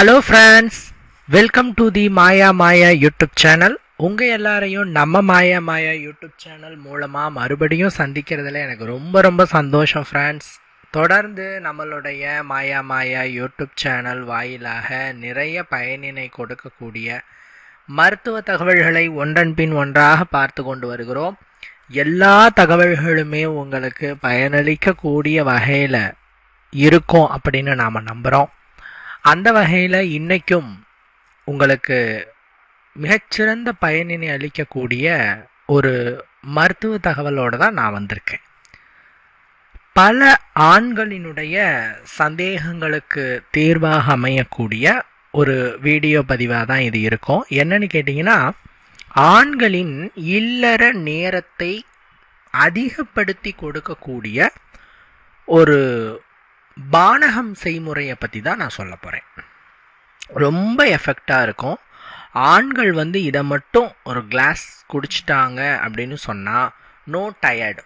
Hello friends welcome to the Maya Maya YouTube channel உங்கள் எல்லாரையும் நம்ம மாயா மாயா யூடியூப் சேனல் மூலமாக மறுபடியும் சந்திக்கிறதுல எனக்கு ரொம்ப ரொம்ப சந்தோஷம் ஃப்ரெண்ட்ஸ் தொடர்ந்து நம்மளுடைய மாயா மாயா யூடியூப் சேனல் வாயிலாக நிறைய பயனினை கொடுக்கக்கூடிய மருத்துவ தகவல்களை ஒன்றன் பின் ஒன்றாக பார்த்து கொண்டு வருகிறோம். எல்லா தகவல்களுமே உங்களுக்கு பயனளிக்கக்கூடிய வகையில் இருக்கும் அப்படின்னு நாம் நம்புகிறோம் அந்த வகையில் இன்றைக்கும் உங்களுக்கு மிகச்சிறந்த பயனினை அளிக்கக்கூடிய ஒரு மருத்துவ தகவலோடு தான் நான் வந்திருக்கேன். பல ஆண்களினுடைய சந்தேகங்களுக்கு தீர்வாக அமையக்கூடிய ஒரு வீடியோ பதிவாக தான் இது இருக்கும். என்னன்னு கேட்டிங்கன்னா ஆண்களின் இல்லற நேரத்தை அதிகப்படுத்தி கொடுக்கக்கூடிய ஒரு பானகம் செய்முறையை பற்றி தான் நான் சொல்ல போகிறேன் ரொம்ப எஃபெக்டாக இருக்கும். ஆண்கள் வந்து இதை மட்டும் ஒரு கிளாஸ் குடிச்சிட்டாங்க அப்படின்னு சொன்னால் நோ டயர்டு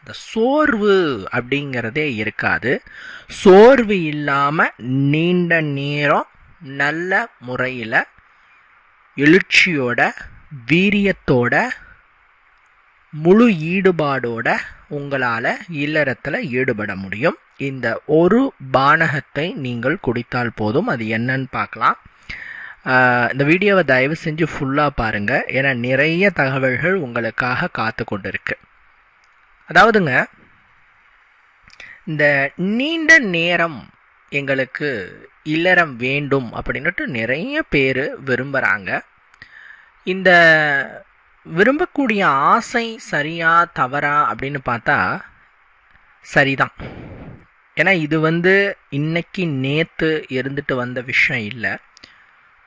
அந்த சோர்வு அப்படிங்கிறதே இருக்காது. சோர்வு இல்லாமல் நீண்ட நேரம் நல்ல முறையில் எழுச்சியோட வீரியத்தோட முழு ஈடுபாடோட உங்களால் இல்லறத்தில் ஈடுபட முடியும். இந்த ஒரு பானகத்தை நீங்கள் குடித்தால் போதும். அது என்னன்னு பார்க்கலாம். இந்த வீடியோவை தயவு செஞ்சு ஃபுல்லாக பாருங்கள் ஏன்னா நிறைய தகவல்கள் உங்களுக்காக காத்து கொண்டு இருக்கு அதாவதுங்க இந்த நீண்ட நேரம் எங்களுக்கு இல்லறம் வேண்டும் அப்படின்னுட்டு நிறைய பேர் விரும்புகிறாங்க இந்த விரும்பக்கூடிய ஆசை சரியா தவறா அப்படின்னு பார்த்தா சரிதான். ஏன்னா இது வந்து இன்னைக்கு நேற்று இருந்துட்டு வந்த விஷயம் இல்லை.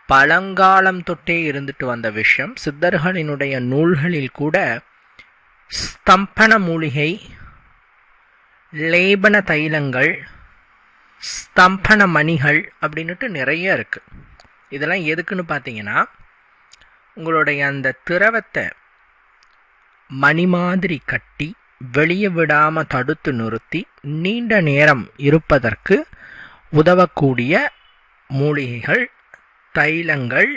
பழங்காலம் தொட்டே இருந்துட்டு வந்த விஷயம். சித்தர்களினுடைய நூல்களில் கூட ஸ்தம்பன மூலிகை லேபன தைலங்கள் ஸ்தம்பன மணிகள் அப்படின்னுட்டு நிறைய இருக்குது இதெல்லாம் எதுக்குன்னு பார்த்தீங்கன்னா உங்களுடைய அந்த திரவத்தை மணி மாதிரி கட்டி வெளியே விடாமல் தடுத்து நிறுத்தி நீண்ட நேரம் இருப்பதற்கு உதவக்கூடிய மூலிகைகள் தைலங்கள்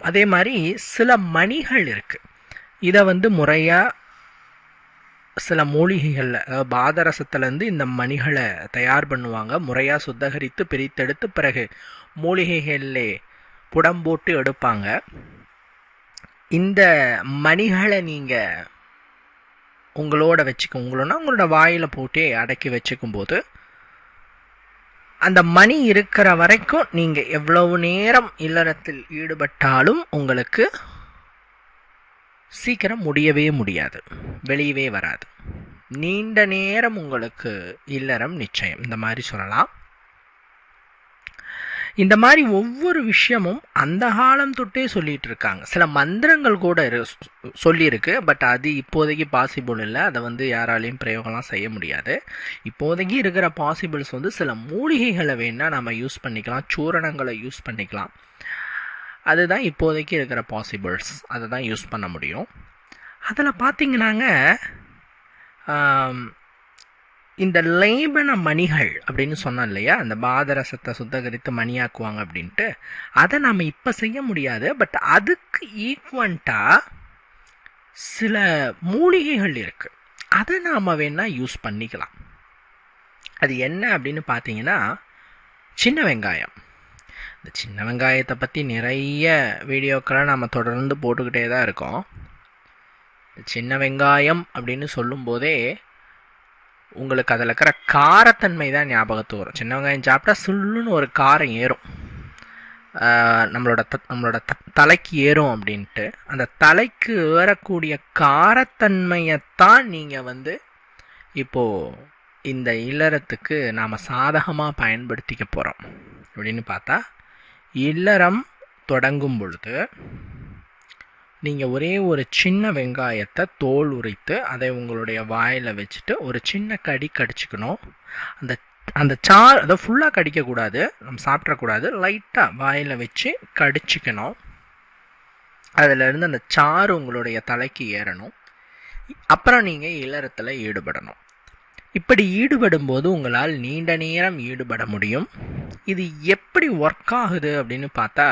அதே மாதிரி சில மணிகள் இருக்குது இதை வந்து முறையாக சில மூலிகைகளில் அதாவது பாதரசத்துலேருந்து இந்த மணிகளை தயார் பண்ணுவாங்க. முறையாக சுத்தகரித்து பிரித்தெடுத்து பிறகு மூலிகைகளிலே புடம் போட்டு எடுப்பாங்க. இந்த மணிகளை நீங்கள் உங்களோட வச்சுக்க உங்களோட உங்களோட வாயில் போட்டே அடக்கி வச்சுக்கும்போது அந்த மணி இருக்கிற வரைக்கும் நீங்கள் எவ்வளவு நேரம் இல்லறத்தில் ஈடுபட்டாலும் உங்களுக்கு சீக்கிரம் முடியவே முடியாது. வெளியவே வராது. நீண்ட நேரம் உங்களுக்கு இல்லறம் நிச்சயம். இந்த மாதிரி சொல்லலாம். இந்த மாதிரி ஒவ்வொரு விஷயமும் அந்த காலம் தொட்டே சொல்லிட்டு இருக்காங்க சில மந்திரங்கள் கூட இரு சொல்லியிருக்கு. பட் அது இப்போதைக்கு பாசிபிள் இல்லை. அதை வந்து யாராலையும் பிரயோகம்லாம் செய்ய முடியாது. இப்போதைக்கு இருக்கிற பாசிபிள்ஸ் வந்து சில மூலிகைகளை வேணால் நம்ம யூஸ் பண்ணிக்கலாம். சூரணங்களை யூஸ் பண்ணிக்கலாம். அதுதான் இப்போதைக்கு இருக்கிற பாசிபிள்ஸ் அதை தான் யூஸ் பண்ண முடியும். அதில் பார்த்தீங்கன்னாங்க இந்த லேபன மணிகள் அப்படின்னு சொன்னோம் இல்லையா? அந்த பாதரசத்தை சுத்தகரித்து மணியாக்குவாங்க அப்படின்ட்டு. அதை நாம் இப்போ செய்ய முடியாது. பட் அதுக்கு ஈக்குவண்ட்டாக சில மூலிகைகள் இருக்குது அதை நாம் வேணால் யூஸ் பண்ணிக்கலாம். அது என்ன அப்படின்னு பார்த்தீங்கன்னா சின்ன வெங்காயம். இந்த சின்ன வெங்காயத்தை பற்றி நிறைய வீடியோக்களை நம்ம தொடர்ந்து போட்டுக்கிட்டே தான் இருக்கோம். சின்ன வெங்காயம் அப்படின்னு சொல்லும்போதே உங்களுக்கு அதில் இருக்கிற காரத்தன்மை தான் ஞாபகத்து வரும். சின்ன வெங்காயம் சாப்பிட்டா சுள்ளுன்னு ஒரு காரம் ஏறும். நம்மளோட த நம்மளோட த தலைக்கு ஏறும் அப்படின்ட்டு அந்த தலைக்கு ஏறக்கூடிய காரத்தன்மையைத்தான் நீங்கள் வந்து இப்போது இந்த இல்லறத்துக்கு நாம் சாதகமாக பயன்படுத்திக்க போகிறோம் அப்படின்னு பார்த்தா இல்லறம் தொடங்கும் பொழுது நீங்கள் ஒரே ஒரு சின்ன வெங்காயத்தை தோல் உரித்து அதை உங்களுடைய வாயில் வச்சுட்டு ஒரு சின்ன கடி கடிச்சிக்கணும். அந்த அந்த சாறு அதை ஃபுல்லாக கடிக்கக்கூடாது நம்ம சாப்பிட்றக்கூடாது லைட்டாக வாயில் வச்சு கடிச்சிக்கணும். அதிலிருந்து அந்த சாறு உங்களுடைய தலைக்கு ஏறணும். அப்புறம் நீங்கள் இல்லறத்தில் ஈடுபடணும். இப்படி ஈடுபடும் போது உங்களால் நீண்ட நேரம் ஈடுபட முடியும். இது எப்படி ஒர்க் ஆகுது அப்படின்னு பார்த்தா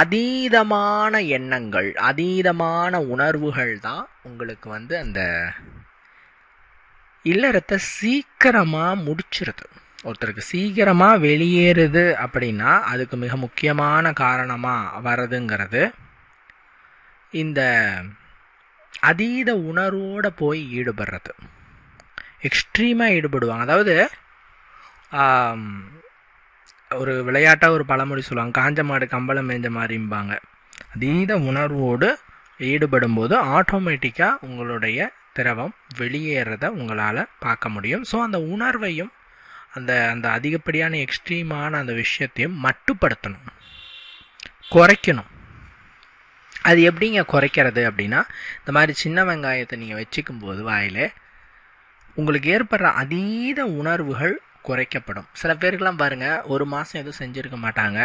அதீதமான எண்ணங்கள் அதீதமான உணர்வுகள் தான் உங்களுக்கு வந்து அந்த இல்லறத்தை சீக்கிரமாக முடிச்சிருது. ஒருத்தருக்கு சீக்கிரமாக வெளியேறுது அப்படின்னா அதுக்கு மிக முக்கியமான காரணமாக வர்றதுங்கிறது இந்த அதீத உணர்வோடு போய் ஈடுபடுறது. எக்ஸ்ட்ரீமாக ஈடுபடுவாங்க. அதாவது ஒரு விளையாட்டாக ஒரு பழமொழி சொல்லுவாங்க. காஞ்ச மாடு கம்பளம் மேஞ்ச மாதிரிம்பாங்க. அதீத உணர்வோடு ஈடுபடும்போது ஆட்டோமேட்டிக்காக உங்களுடைய திரவம் வெளியேறத உங்களால் பார்க்க முடியும். ஸோ அந்த உணர்வையும் அந்த அந்த அதிகப்படியான எக்ஸ்ட்ரீமான அந்த விஷயத்தையும் மட்டுப்படுத்தணும். குறைக்கணும். அது எப்படிங்க குறைக்கிறது அப்படின்னா இந்த மாதிரி சின்ன வெங்காயத்தை நீங்கள் வச்சுக்கும் போது வாயில் உங்களுக்கு ஏற்படுற அதீத உணர்வுகள் குறைக்கப்படும். சில பேருக்கெல்லாம் பாருங்கள் ஒரு மாதம் எதுவும் செஞ்சுருக்க மாட்டாங்க.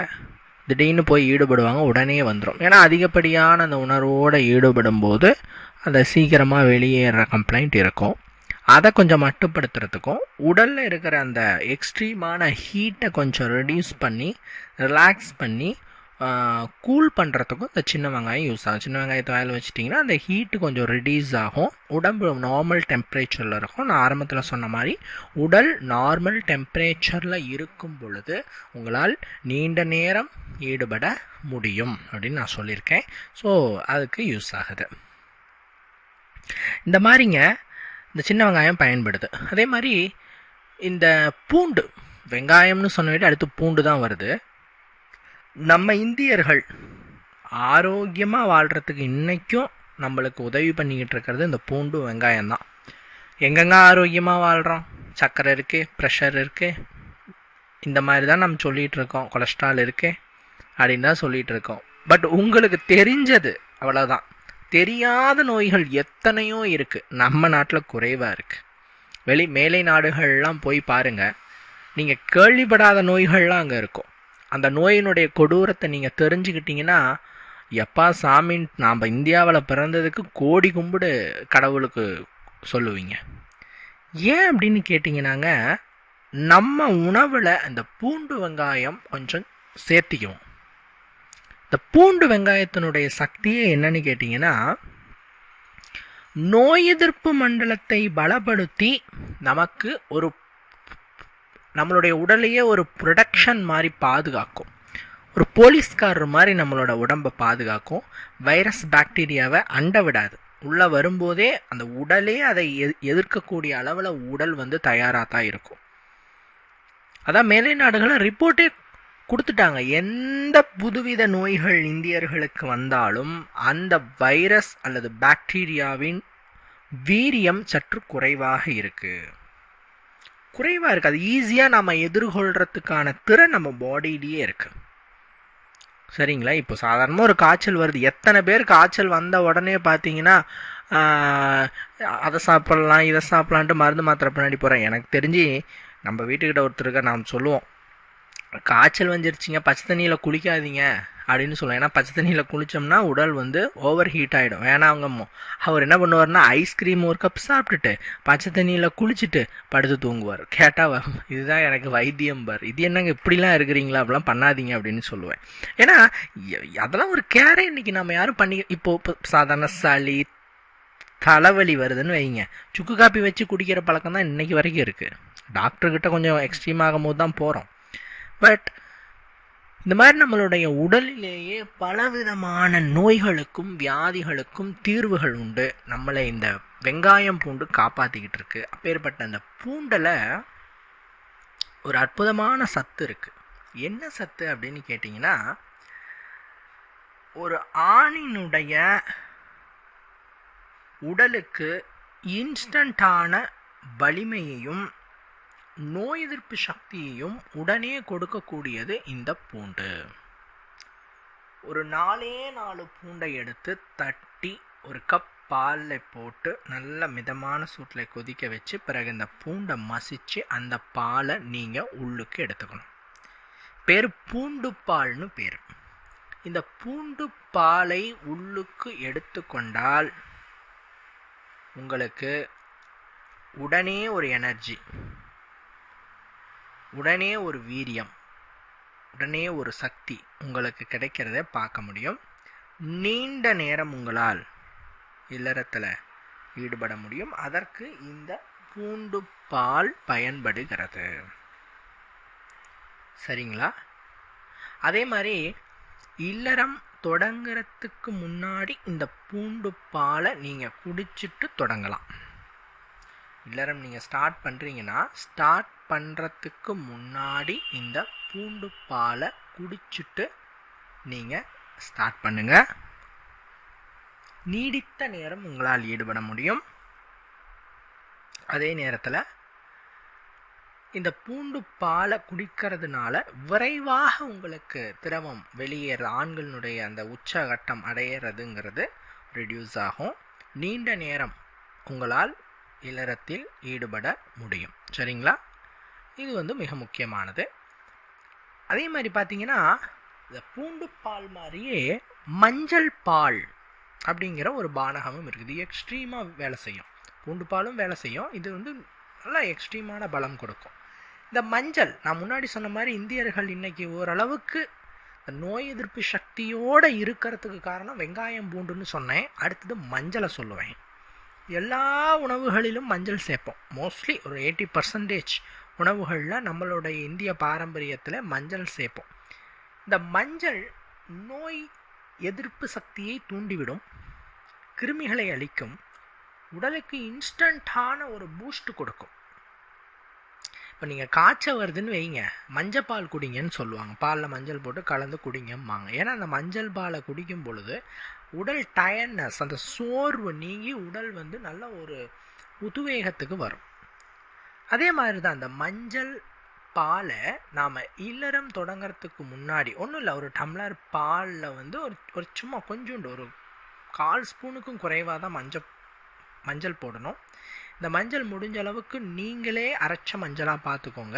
திடீர்னு போய் ஈடுபடுவாங்க உடனே வந்துடும் ஏன்னா அதிகப்படியான அந்த உணர்வோடு ஈடுபடும் போது அந்த சீக்கிரமாக வெளியேற கம்ப்ளைண்ட் இருக்கும். அதை கொஞ்சம் மட்டுப்படுத்துறதுக்கும் உடலில் இருக்கிற அந்த எக்ஸ்ட்ரீமான ஹீட்டை கொஞ்சம் ரெடியூஸ் பண்ணி ரிலாக்ஸ் பண்ணி கூல் பண்ணுறதுக்கும் இந்த சின்ன வெங்காயம் யூஸ் ஆகும். சின்ன வெங்காயத்தை வாயில் வச்சிட்டிங்கன்னா அந்த ஹீட்டு கொஞ்சம் ரிடியூஸ் ஆகும். உடம்பு நார்மல் டெம்பரேச்சரில் இருக்கும். நான் ஆரம்பத்தில் சொன்ன மாதிரி உடல் நார்மல் டெம்பரேச்சரில் இருக்கும் பொழுது உங்களால் நீண்ட நேரம் ஈடுபட முடியும் அப்படின்னு நான் சொல்லியிருக்கேன். ஸோ அதுக்கு யூஸ் ஆகுது. இந்த மாதிரிங்க இந்த சின்ன வெங்காயம் பயன்படுது. அதே மாதிரி இந்த பூண்டு வெங்காயம்னு சொன்ன விட அடுத்து பூண்டு தான் வருது. நம்ம இந்தியர்கள் ஆரோக்கியமாக வாழ்கிறதுக்கு இன்றைக்கும் நம்மளுக்கு உதவி பண்ணிக்கிட்டு இருக்கிறது இந்த பூண்டு வெங்காயம் தான் எங்கெங்க ஆரோக்கியமாக வாழ்கிறோம் சர்க்கரை இருக்குது ப்ரெஷர் இருக்குது இந்த மாதிரி தான் நம்ம சொல்லிகிட்டு இருக்கோம். கொலஸ்ட்ரால் இருக்குது அப்படின்னு தான் சொல்லிகிட்டு இருக்கோம். பட் உங்களுக்கு தெரிஞ்சது அவ்வளோதான் தெரியாத நோய்கள் எத்தனையோ இருக்குது நம்ம நாட்டில் குறைவாக இருக்குது வெளி மேலை நாடுகள்லாம் போய் பாருங்கள் நீங்கள் கேள்விப்படாத நோய்கள்லாம் அங்கே இருக்கும். அந்த நோயினுடைய கொடூரத்தை நீங்கள் தெரிஞ்சுக்கிட்டீங்கன்னா எப்பா சாமின் நாம் இந்தியாவில் பிறந்ததுக்கு கோடி கும்பிடு கடவுளுக்கு சொல்லுவீங்க. ஏன் அப்படின்னு கேட்டிங்கன்னாங்க நம்ம உணவில் இந்த பூண்டு வெங்காயம் கொஞ்சம் சேர்த்திக்குவோம். இந்த பூண்டு வெங்காயத்தினுடைய சக்தியே என்னன்னு கேட்டிங்கன்னா நோய் எதிர்ப்பு மண்டலத்தை பலப்படுத்தி நமக்கு ஒரு நம்மளுடைய உடலையே ஒரு ப்ரொடக்ஷன் மாதிரி பாதுகாக்கும். ஒரு போலீஸ்காரர் மாதிரி நம்மளோட உடம்பை பாதுகாக்கும். வைரஸ் பாக்டீரியாவை அண்ட விடாது. உள்ளே வரும்போதே அந்த உடலே அதை எதிர்க்கக்கூடிய அளவில் உடல் வந்து தயாராக தான் இருக்கும். அதான் மேலை நாடுகளில் ரிப்போர்ட்டே கொடுத்துட்டாங்க. எந்த புதுவித நோய்கள் இந்தியர்களுக்கு வந்தாலும் அந்த வைரஸ் அல்லது பாக்டீரியாவின் வீரியம் சற்று குறைவாக இருக்குது குறைவாக இருக்குது அது ஈஸியாக நம்ம எதிர்கொள்கிறதுக்கான திறன் நம்ம பாடியிலேயே இருக்குது சரிங்களா? இப்போ சாதாரணமாக ஒரு காய்ச்சல் வருது. எத்தனை பேர் காய்ச்சல் வந்த உடனே பார்த்தீங்கன்னா அதை சாப்பிட்லாம் இதை சாப்பிட்லான்ட்டு மருந்து மாத்திரை பின்னாடி போகிறேன் எனக்கு தெரிஞ்சு நம்ம வீட்டுக்கிட்ட ஒருத்தருக்க நாம் சொல்லுவோம். காய்ச்சல் வந்துருச்சுங்க. பச்சை தண்ணியில் குளிக்காதீங்க அப்படின்னு சொல்லுவேன் ஏன்னா பச்சை தண்ணியில் குளித்தோம்னா உடல் வந்து ஓவர் ஹீட் ஆகிடும் ஏன்னா அவங்க அவர் என்ன பண்ணுவார்னா ஐஸ்கிரீம் ஒரு கப் சாப்பிட்டுட்டு பச்சை தண்ணியில் குளிச்சுட்டு படுத்து தூங்குவார். கேட்டால் இதுதான் எனக்கு வைத்தியம் பார். இது என்னங்க இப்படிலாம் இருக்கிறீங்களா? அப்படிலாம் பண்ணாதீங்க அப்படின்னு சொல்லுவேன். ஏன்னா அதெல்லாம் ஒரு கேரே இன்னைக்கு நம்ம யாரும் பண்ணி இப்போது இப்போ சாதாரண சளி தலைவலி வருதுன்னு வைங்க. சுக்கு காப்பி வச்சு குடிக்கிற பழக்கம் தான் இன்னைக்கு வரைக்கும் இருக்குது டாக்டர்கிட்ட கொஞ்சம் எக்ஸ்ட்ரீம் ஆகும் போது தான் போகிறோம் பட் இந்த மாதிரி நம்மளுடைய உடலிலேயே பலவிதமான நோய்களுக்கும் வியாதிகளுக்கும் தீர்வுகள் உண்டு. நம்மளை இந்த வெங்காயம் பூண்டு காப்பாற்றிக்கிட்டு இருக்கு. அப்பேற்பட்ட அந்த பூண்டில் ஒரு அற்புதமான சத்து இருக்குது என்ன சத்து அப்படின்னு கேட்டிங்கன்னா ஒரு ஆணினுடைய உடலுக்கு இன்ஸ்டண்ட்டான வலிமையையும் நோய் எதிர்ப்பு சக்தியையும் உடனே கொடுக்கக்கூடியது இந்த பூண்டு. ஒரு நாலே நாலு பூண்டை எடுத்து தட்டி ஒரு கப் பாலில் போட்டு நல்ல மிதமான சூட்டில் கொதிக்க வச்சு பிறகு இந்த பூண்டை மசித்து அந்த பாலை நீங்கள் உள்ளுக்கு எடுத்துக்கணும். பேர் பூண்டு பால்னு பேர். இந்த பூண்டு பாலை உள்ளுக்கு எடுத்துக்கொண்டால் உங்களுக்கு உடனே ஒரு எனர்ஜி உடனே ஒரு வீரியம் உடனே ஒரு சக்தி உங்களுக்கு கிடைக்கிறத பார்க்க முடியும். நீண்ட நேரம் உங்களால் இல்லறத்தில் ஈடுபட முடியும். அதற்கு இந்த பூண்டு பால் பயன்படுகிறது. சரிங்களா? அதே மாதிரி இல்லறம் தொடங்குறதுக்கு முன்னாடி இந்த பூண்டு பாலை நீங்கள் குடிச்சிட்டு தொடங்கலாம். இல்லறம் நீங்கள் ஸ்டார்ட் பண்ணுறீங்கன்னா ஸ்டார்ட் பண்ணுறதுக்கு முன்னாடி இந்த பூண்டு பாலை குடிச்சிட்டு நீங்கள் ஸ்டார்ட் பண்ணுங்கள் நீடித்த நேரம் உங்களால் ஈடுபட முடியும். அதே நேரத்தில் இந்த பூண்டு பாலை குடிக்கிறதுனால விரைவாக உங்களுக்கு திரவம் வெளியேற ஆண்களினுடைய அந்த உச்சகட்டம் அடையிறதுங்கிறது ரெடியூஸ் ஆகும். நீண்ட நேரம் உங்களால் இல்லறத்தில் ஈடுபட முடியும். சரிங்களா? இது வந்து மிக முக்கியமானது. அதே மாதிரி பார்த்தீங்கன்னா இந்த பூண்டு பால் மாதிரியே மஞ்சள் பால் அப்படிங்கிற ஒரு பானகமும் இருக்குது. எக்ஸ்ட்ரீமாக வேலை செய்யும். பூண்டு பாலும் வேலை செய்யும். இது வந்து நல்லா எக்ஸ்ட்ரீமான பலம் கொடுக்கும். இந்த மஞ்சள் நான் முன்னாடி சொன்ன மாதிரி இந்தியர்கள் இன்னைக்கு ஓரளவுக்கு நோய் எதிர்ப்பு சக்தியோடு இருக்கிறதுக்கு காரணம் வெங்காயம் பூண்டுன்னு சொன்னேன். அடுத்தது மஞ்சளை சொல்லுவேன். எல்லா உணவுகளிலும் மஞ்சள் சேர்ப்போம். மோஸ்ட்லி ஒரு எயிட்டி பர்சன்டேஜ் உணவுகளில் நம்மளுடைய இந்திய பாரம்பரியத்தில் மஞ்சள் சேர்ப்போம் இந்த மஞ்சள் நோய் எதிர்ப்பு சக்தியை தூண்டிவிடும் கிருமிகளை அழிக்கும் உடலுக்கு இன்ஸ்டண்ட்டான ஒரு பூஸ்ட் கொடுக்கும். இப்போ நீங்கள் காய்ச்சல் வருதுன்னு வைங்க மஞ்சள் பால் குடிங்கன்னு சொல்லுவாங்க. பாலில் மஞ்சள் போட்டு கலந்து குடிங்கம்பாங்க. ஏன்னா அந்த மஞ்சள் பாலை குடிக்கும் பொழுது உடல் டயர்னஸ் அந்த சோர்வு நீங்கி உடல் வந்து நல்ல ஒரு உத்வேகத்துக்கு வரும். அதே மாதிரி தான் அந்த மஞ்சள் பாலை நாம் இல்லறம் தொடங்கிறதுக்கு முன்னாடி ஒன்றும் இல்லை ஒரு டம்ளர் பாலில் வந்து ஒரு ஒரு சும்மா கொஞ்சோண்டு ஒரு கால் ஸ்பூனுக்கும் குறைவாக தான் மஞ்சள் மஞ்சள் போடணும். இந்த மஞ்சள் முடிஞ்ச அளவுக்கு நீங்களே அரைச்ச மஞ்சளாக பார்த்துக்கோங்க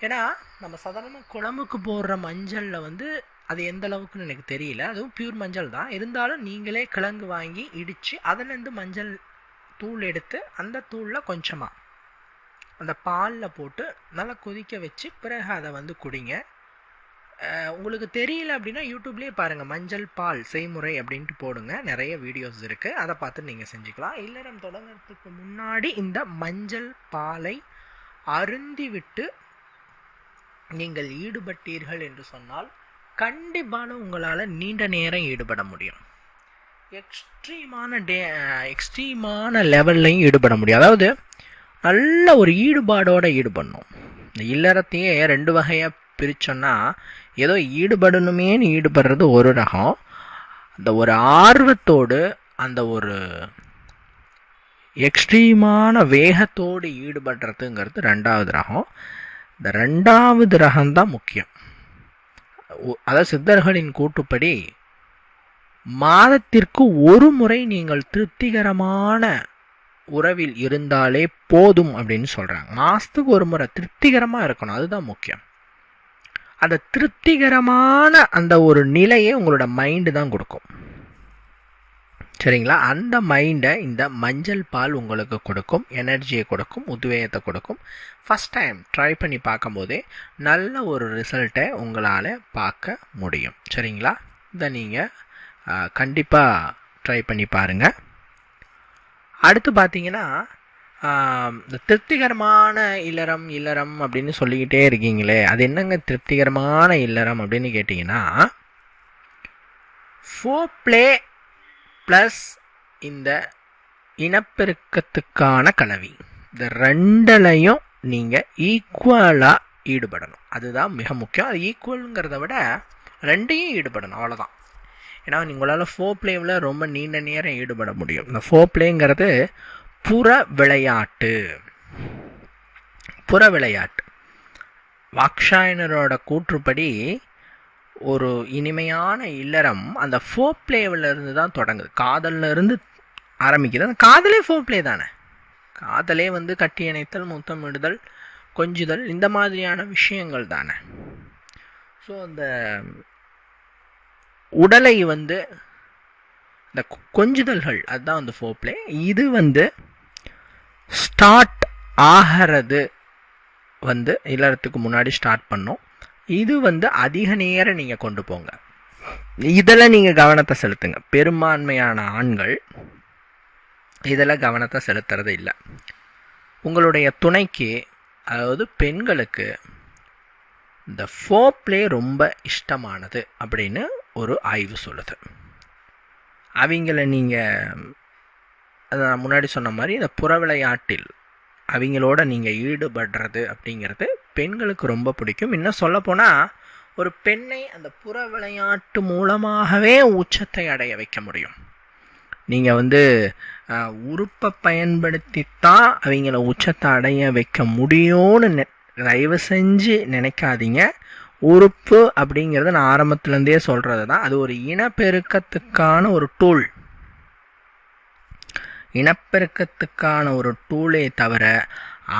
ஏன்னா நம்ம சாதாரணமாக குழம்புக்கு போடுற மஞ்சளில் வந்து அது எந்த அளவுக்குன்னு எனக்கு தெரியல. அதுவும் பியூர் மஞ்சள் தான். இருந்தாலும் நீங்களே கிழங்கு வாங்கி இடித்து அதுலேருந்து மஞ்சள் தூள் எடுத்து அந்த தூளில் கொஞ்சமாக அந்த பாலில் போட்டு நல்லா கொதிக்க வச்சு பிறகு அதை வந்து குடிங்க. உங்களுக்கு தெரியல அப்படின்னா யூடியூப்லேயே பாருங்கள் மஞ்சள் பால் செய்முறை அப்படின்ட்டு போடுங்க. நிறைய வீடியோஸ் இருக்குது அதை பார்த்து நீங்கள் செஞ்சுக்கலாம். இல்லறம் தொடங்கிறதுக்கு முன்னாடி இந்த மஞ்சள் பாலை அருந்திவிட்டு நீங்கள் ஈடுபட்டீர்கள் என்று சொன்னால் கண்டிப்பான உங்களால் நீண்ட நேரம் ஈடுபட முடியும். எக்ஸ்ட்ரீமான டே எக்ஸ்ட்ரீமான லெவல்லையும் ஈடுபட முடியும். அதாவது நல்ல ஒரு ஈடுபாடோடு ஈடுபடணும். இந்த இல்லறத்தையே ரெண்டு வகையாக பிரித்தோன்னா ஏதோ ஈடுபடணுமேனு ஈடுபடுறது ஒரு ரகம். அந்த ஒரு ஆர்வத்தோடு அந்த ஒரு எக்ஸ்ட்ரீமான வேகத்தோடு ஈடுபடுறதுங்கிறது ரெண்டாவது ரகம். இந்த ரெண்டாவது ரகம்தான் முக்கியம். அதாவது சித்தர்களின் கூட்டுப்படி மாதத்திற்கு ஒரு முறை நீங்கள் திருப்திகரமான உறவில் இருந்தாலே போதும் அப்படின்னு சொல்கிறாங்க மாதத்துக்கு ஒரு முறை திருப்திகரமாக இருக்கணும். அதுதான் முக்கியம். அந்த திருப்திகரமான அந்த ஒரு நிலையை உங்களோட மைண்டு தான் கொடுக்கும். சரிங்களா? அந்த மைண்டை இந்த மஞ்சள் பால் உங்களுக்கு கொடுக்கும். எனர்ஜியை கொடுக்கும். உத்வேகத்தை கொடுக்கும். ஃபஸ்ட் டைம் ட்ரை பண்ணி பார்க்கும்போதே நல்ல ஒரு ரிசல்ட்டை உங்களால் பார்க்க முடியும். சரிங்களா? இதை நீங்கள் கண்டிப்பாக ட்ரை பண்ணி பாருங்கள் அடுத்து பார்த்தீங்கன்னா இந்த திருப்திகரமான இல்லறம் இல்லறம் அப்படின்னு சொல்லிக்கிட்டே இருக்கீங்களே அது என்னங்க திருப்திகரமான இல்லறம் அப்படின்னு கேட்டிங்கன்னா ஃபோ ப்ளே ப்ளஸ் இந்த இனப்பெருக்கத்துக்கான கலவி. இந்த ரெண்டலையும் நீங்கள் ஈக்குவலாக ஈடுபடணும். அதுதான் மிக முக்கியம். அது ஈக்குவலுங்கிறத விட ரெண்டையும் ஈடுபடணும். அவ்வளோதான் ஏன்னா உங்களால் ஃபோ பிளேவில் ரொம்ப நீண்ட நேரம் ஈடுபட முடியும். இந்த ஃபோ பிளேங்கிறது புற விளையாட்டு. புற விளையாட்டு. வாக்ஷாயனரோட கூற்றுப்படி ஒரு இனிமையான இல்லறம் அந்த ஃபோ இருந்து தான் தொடங்குது. காதலில் இருந்து ஆரம்பிக்குது. அந்த காதலே ஃபோ பிளே தானே. காதலே வந்து கட்டி இணைத்தல் முத்தமிடுதல் கொஞ்சுதல் இந்த மாதிரியான விஷயங்கள் தானே. ஸோ அந்த உடலை வந்து இந்த கொஞ்சுதல்கள் அதுதான் வந்து ஃபோப்ளே இது வந்து ஸ்டார்ட் ஆகிறது வந்து இல்லறத்துக்கு முன்னாடி ஸ்டார்ட் பண்ணோம். இது வந்து அதிக நேரம் நீங்கள் கொண்டு போங்க. இதில் நீங்கள் கவனத்தை செலுத்துங்க. பெரும்பான்மையான ஆண்கள் இதில் கவனத்தை செலுத்துறது இல்லை. உங்களுடைய துணைக்கு அதாவது பெண்களுக்கு இந்த ஃபோப்ளே ரொம்ப இஷ்டமானது அப்படின்னு ஒரு ஆய்வு சொல்லுது. அவங்கள நீங்கள் அதை நான் முன்னாடி சொன்ன மாதிரி இந்த புற விளையாட்டில் அவங்களோட நீங்கள் ஈடுபடுறது அப்படிங்கிறது பெண்களுக்கு ரொம்ப பிடிக்கும். இன்னும் சொல்லப்போனால் ஒரு பெண்ணை அந்த புற விளையாட்டு மூலமாகவே உச்சத்தை அடைய வைக்க முடியும். நீங்கள் வந்து உறுப்பை பயன்படுத்தித்தான் அவங்கள உச்சத்தை அடைய வைக்க முடியும்னு நெ- தயவு செஞ்சு நினைக்காதீங்க. உறுப்பு அப்படிங்கிறது நான் ஆரம்பத்துலேருந்தே சொல்கிறது தான் அது ஒரு இனப்பெருக்கத்துக்கான ஒரு டூல் இனப்பெருக்கத்துக்கான ஒரு டூலே தவிர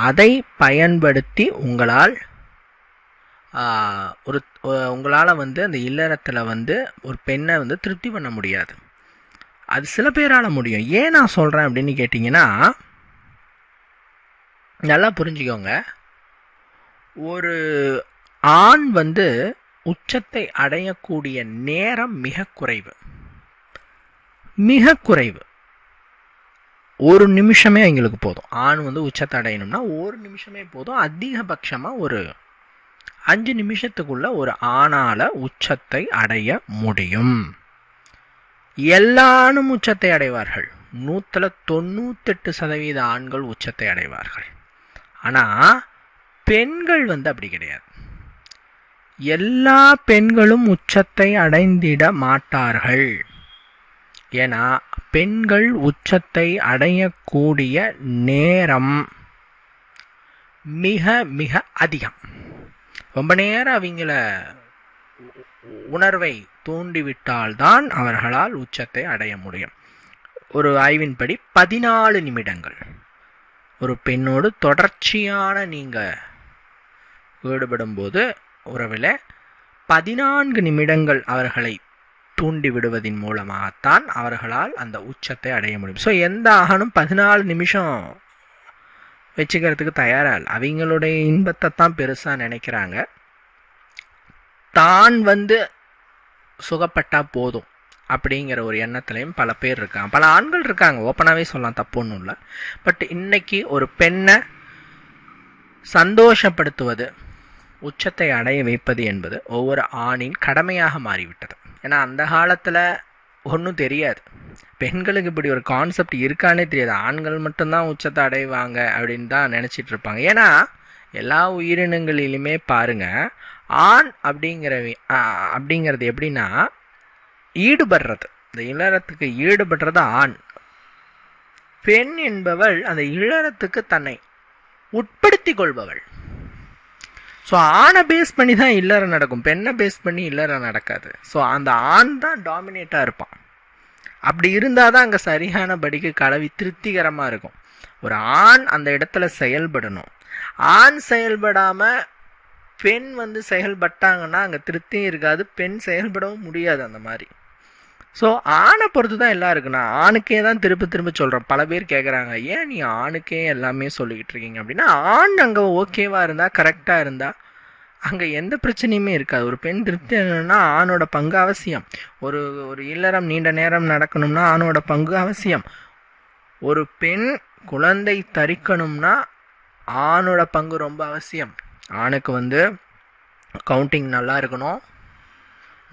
அதை பயன்படுத்தி உங்களால் ஒரு உங்களால் வந்து அந்த இல்லறத்தில் வந்து ஒரு பெண்ணை வந்து திருப்தி பண்ண முடியாது. அது சில பேரால் முடியும். ஏன் நான் சொல்கிறேன் அப்படின்னு கேட்டிங்கன்னா நல்லா புரிஞ்சுக்கோங்க. ஒரு ஆண் வந்து உச்சத்தை அடையக்கூடிய நேரம் மிக குறைவு. மிக குறைவு. ஒரு நிமிஷமே எங்களுக்கு போதும். ஆண் வந்து உச்சத்தை அடையணும்னா ஒரு நிமிஷமே போதும். அதிகபட்சமாக ஒரு அஞ்சு நிமிஷத்துக்குள்ள ஒரு ஆணால் உச்சத்தை அடைய முடியும். எல்லாரும் உச்சத்தை அடைவார்கள். நூற்றில் தொண்ணூத்தெட்டு சதவீத ஆண்கள் உச்சத்தை அடைவார்கள். ஆனால் பெண்கள் வந்து அப்படி கிடையாது. எல்லா பெண்களும் உச்சத்தை அடைந்திட மாட்டார்கள். ஏன்னா பெண்கள் உச்சத்தை அடையக்கூடிய நேரம் மிக மிக அதிகம். ரொம்ப நேரம் அவங்கள உணர்வை தூண்டிவிட்டால்தான் அவர்களால் உச்சத்தை அடைய முடியும். ஒரு ஆய்வின்படி பதினாலு நிமிடங்கள். ஒரு பெண்ணோடு தொடர்ச்சியான நீங்கள் ஈடுபடும்போது உறவில் பதினான்கு நிமிடங்கள் அவர்களை தூண்டி விடுவதின் மூலமாகத்தான் அவர்களால் அந்த உச்சத்தை அடைய முடியும். ஸோ எந்த ஆகணும்? பதினாலு நிமிஷம். வச்சுக்கிறதுக்கு தயாராக இல்லை. அவங்களுடைய இன்பத்தை தான் பெருசாக நினைக்கிறாங்க. தான் வந்து சுகப்பட்டால் போதும் அப்படிங்கிற ஒரு எண்ணத்துலையும் பல பேர் இருக்காங்க. பல ஆண்கள் இருக்காங்க. ஓப்பனாகவே சொல்லலாம் தப்பு ஒன்றும் இல்லை. பட் இன்னைக்கு ஒரு பெண்ணை சந்தோஷப்படுத்துவது உச்சத்தை அடைய வைப்பது என்பது ஒவ்வொரு ஆணின் கடமையாக மாறிவிட்டது. ஏன்னா அந்த காலத்தில் ஒன்றும் தெரியாது. பெண்களுக்கு இப்படி ஒரு கான்செப்ட் இருக்கானே தெரியாது. ஆண்கள் மட்டும்தான் உச்சத்தை அடைவாங்க அப்படின்னு தான் நினச்சிட்டு இருப்பாங்க. ஏன்னா எல்லா உயிரினங்களிலுமே பாருங்க ஆண் அப்படிங்கிற அப்படிங்கிறது எப்படின்னா ஈடுபடுறது. இந்த இளறத்துக்கு ஈடுபடுறது ஆண். பெண் என்பவள் அந்த இளறத்துக்கு தன்னை உட்படுத்தி கொள்பவள். ஸோ ஆணை பேஸ் பண்ணி தான் இல்லற நடக்கும். பெண்ணை பேஸ் பண்ணி இல்லற நடக்காது. ஸோ அந்த ஆண் தான் டாமினேட்டாக இருப்பான். அப்படி இருந்தால் தான் அங்கே சரியான படிக்கு கலவி திருப்திகரமாக இருக்கும். ஒரு ஆண் அந்த இடத்துல செயல்படணும். ஆண் செயல்படாமல் பெண் வந்து செயல்பட்டாங்கன்னா அங்கே திருப்தியும் இருக்காது பெண் செயல்படவும் முடியாது அந்த மாதிரி. ஸோ ஆணை பொறுத்து தான் எல்லாம் இருக்குண்ணா ஆணுக்கே தான் திரும்ப திரும்ப சொல்கிறேன் பல பேர் கேட்குறாங்க ஏன் நீ ஆணுக்கே எல்லாமே சொல்லிக்கிட்டு இருக்கீங்க? அப்படின்னா ஆண் அங்கே ஓகேவாக இருந்தால் கரெக்டாக இருந்தால் அங்கே எந்த பிரச்சனையுமே இருக்காது. ஒரு பெண் திருப்தி என்னன்னா ஆணோட பங்கு அவசியம். ஒரு ஒரு இல்லறம் நீண்ட நேரம் நடக்கணும்னா ஆணோட பங்கு அவசியம். ஒரு பெண் குழந்தை தரிக்கணும்னா ஆணோட பங்கு ரொம்ப அவசியம். ஆணுக்கு வந்து கவுண்டிங் நல்லா இருக்கணும்.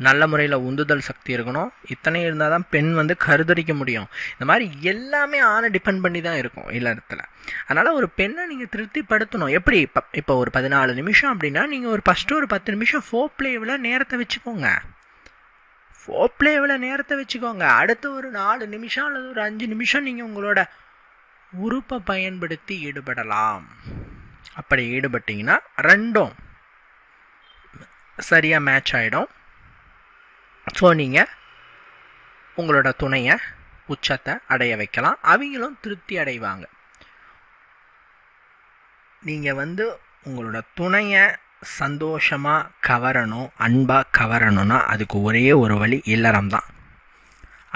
நல்ல முறையில் உந்துதல் சக்தி இருக்கணும். இத்தனை இருந்தால் தான் பெண் வந்து கருதரிக்க முடியும். இந்த மாதிரி எல்லாமே ஆணை டிபெண்ட் பண்ணி தான் இருக்கும் இல்லறத்தில் அதனால் ஒரு பெண்ணை நீங்கள் திருப்திப்படுத்தணும். எப்படி? இப்போ இப்போ ஒரு பதினாலு நிமிஷம் அப்படின்னா நீங்கள் ஒரு ஃபஸ்ட்டு ஒரு பத்து நிமிஷம் ஃபோ பிளேவில் நேரத்தை வச்சுக்கோங்க. ஃபோ பிளேவில் நேரத்தை வச்சுக்கோங்க. அடுத்து ஒரு நாலு நிமிஷம் அல்லது ஒரு அஞ்சு நிமிஷம் நீங்கள் உங்களோட உறுப்பை பயன்படுத்தி ஈடுபடலாம். அப்படி ஈடுபட்டிங்கன்னா ரெண்டும் சரியாக மேட்ச் ஆகிடும் ஸோ நீங்கள் உங்களோட துணையை உச்சத்தை அடைய வைக்கலாம். அவங்களும் திருப்தி அடைவாங்க. நீங்கள் வந்து உங்களோட துணையை சந்தோஷமாக கவரணும் அன்பாக கவரணும்னா அதுக்கு ஒரே ஒரு வழி இல்லறம் தான்.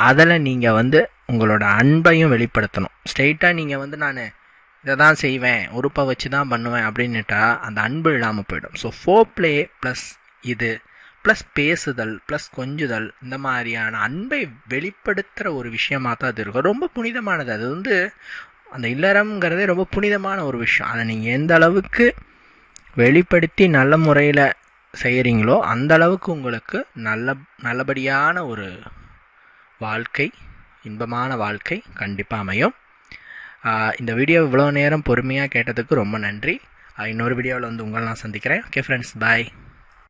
அதில் நீங்கள் வந்து உங்களோட அன்பையும் வெளிப்படுத்தணும். ஸ்ட்ரெயிட்டாக நீங்கள் வந்து நான் இதை தான் செய்வேன் உறுப்பை வச்சு தான் பண்ணுவேன் அப்படின்னுட்டா அந்த அன்பு இல்லாமல் போயிடும். ஸோ ஃபோ ப்ளே ப்ளஸ் இது ப்ளஸ் பேசுதல் ப்ளஸ் கொஞ்சுதல் இந்த மாதிரியான அன்பை வெளிப்படுத்துகிற ஒரு விஷயமாக தான் அது இருக்கும். ரொம்ப புனிதமானது. அது வந்து அந்த இல்லறம்ங்கிறதே ரொம்ப புனிதமான ஒரு விஷயம். அதை நீங்கள் எந்த அளவுக்கு வெளிப்படுத்தி நல்ல முறையில் செய்கிறீங்களோ அந்த அளவுக்கு உங்களுக்கு நல்ல நல்லபடியான ஒரு வாழ்க்கை இன்பமான வாழ்க்கை கண்டிப்பாக அமையும். இந்த வீடியோ இவ்வளோ நேரம் பொறுமையாக கேட்டதுக்கு ரொம்ப நன்றி. இன்னொரு வீடியோவில் வந்து உங்களை நான் சந்திக்கிறேன். Okay friends bye